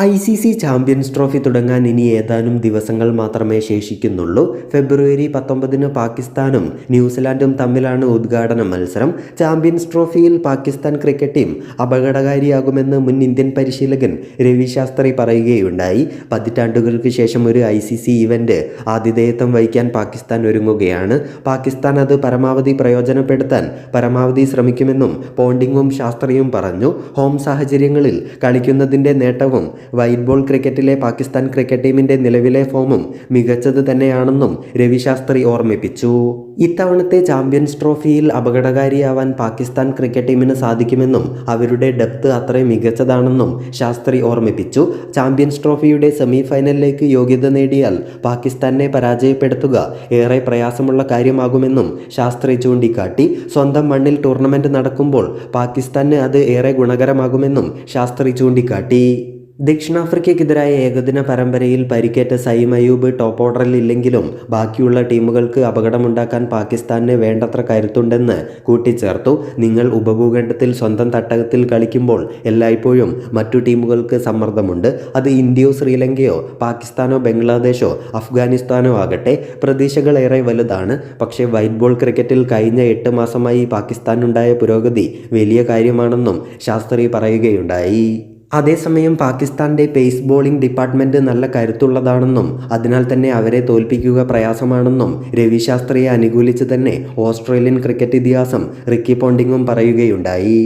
I C C champions trophy തുടങ്ങാൻ ഇനി ഏതാനും ദിവസങ്ങൾ മാത്രമേ ശേഷിക്കുന്നുള്ളൂ. ഫെബ്രുവരി പത്തൊമ്പതിന് പാകിസ്ഥാനും ന്യൂസിലാൻഡും തമ്മിലാണ് ഉദ്ഘാടന മത്സരം. ചാമ്പ്യൻസ് ട്രോഫിയിൽ പാകിസ്ഥാൻ ക്രിക്കറ്റ് ടീം അപകടകാരിയാകുമെന്ന് മുൻ ഇന്ത്യൻ പരിശീലകൻ രവി ശാസ്ത്രി പറയുകയുണ്ടായി. പതിറ്റാണ്ടുകൾക്ക് ശേഷം ഒരു ഐ സി സി ഇവന്റ് ആതിഥേയത്വം വഹിക്കാൻ പാകിസ്ഥാൻ ഒരുങ്ങുകയാണ്. പാകിസ്ഥാൻ അത് പരമാവധി പ്രയോജനപ്പെടുത്താൻ പരമാവധി ശ്രമിക്കുമെന്നും പോണ്ടിങ്ങും ശാസ്ത്രിയും പറഞ്ഞു. ഹോം സാഹചര്യങ്ങളിൽ കളിക്കുന്നതിന്റെ നേട്ടവും വൈറ്റ് ബോൾ ക്രിക്കറ്റിലെ പാകിസ്ഥാൻ ക്രിക്കറ്റ് ടീമിന്റെ നിലവിലെ ഫോമും മികച്ചത് തന്നെയാണെന്നും രവിശാസ്ത്രി ഓർമ്മിപ്പിച്ചു. ഇത്തവണത്തെ ചാമ്പ്യൻസ് ട്രോഫിയിൽ അപകടകാരിയാവാൻ പാകിസ്ഥാൻ ക്രിക്കറ്റ് ടീമിന് സാധിക്കുമെന്നും അവരുടെ ഡെപ്ത് അത്രയും മികച്ചതാണെന്നും ശാസ്ത്രി ഓർമ്മിപ്പിച്ചു. ചാമ്പ്യൻസ് ട്രോഫിയുടെ സെമി ഫൈനലിലേക്ക് യോഗ്യത നേടിയാൽ പാകിസ്ഥാനെ പരാജയപ്പെടുത്തുക ഏറെ പ്രയാസമുള്ള കാര്യമാകുമെന്നും ശാസ്ത്രി ചൂണ്ടിക്കാട്ടി. സ്വന്തം മണ്ണിൽ ടൂർണമെന്റ് നടക്കുമ്പോൾ പാകിസ്ഥാന് അത് ഏറെ ഗുണകരമാകുമെന്നും ശാസ്ത്രി ചൂണ്ടിക്കാട്ടി. ദക്ഷിണാഫ്രിക്കയ്ക്കെതിരായ ഏകദിന പരമ്പരയിൽ പരിക്കേറ്റ സൈം അയൂബ് ടോപ്പ് ഓർഡറിൽ ഇല്ലെങ്കിലും ബാക്കിയുള്ള ടീമുകൾക്ക് അപകടമുണ്ടാക്കാൻ പാകിസ്ഥാന് വേണ്ടത്ര കരുത്തുണ്ടെന്ന് കൂട്ടിച്ചേർത്തു. നിങ്ങൾ ഉപഭൂഖണ്ഡത്തിൽ സ്വന്തം തട്ടകത്തിൽ കളിക്കുമ്പോൾ എല്ലായ്പ്പോഴും മറ്റു ടീമുകൾക്ക് സമ്മർദ്ദമുണ്ട്. അത് ഇന്ത്യയോ ശ്രീലങ്കയോ പാകിസ്ഥാനോ ബംഗ്ലാദേശോ അഫ്ഗാനിസ്ഥാനോ ആകട്ടെ പ്രതീക്ഷകൾ ഏറെ വലുതാണ്. പക്ഷേ വൈറ്റ് ബോൾ ക്രിക്കറ്റിൽ കഴിഞ്ഞ എട്ട് മാസമായി പാകിസ്ഥാനുണ്ടായ പുരോഗതി വലിയ കാര്യമാണെന്നും ശാസ്ത്രി പറയുകയുണ്ടായി. അതേസമയം പാകിസ്ഥാന്റെ പേസ് ബോളിംഗ് ഡിപ്പാർട്ട്മെന്റ് നല്ല കരുത്തുള്ളതാണെന്നും അതിനാൽ തന്നെ അവരെ തോൽപ്പിക്കുക പ്രയാസമാണെന്നും രവി ശാസ്ത്രിയെ അനുകൂലിച്ച് തന്നെ ഓസ്ട്രേലിയൻ ക്രിക്കറ്റ് ഇതിഹാസം റിക്കി പോണ്ടിങ്ങും പറയുകയുണ്ടായി.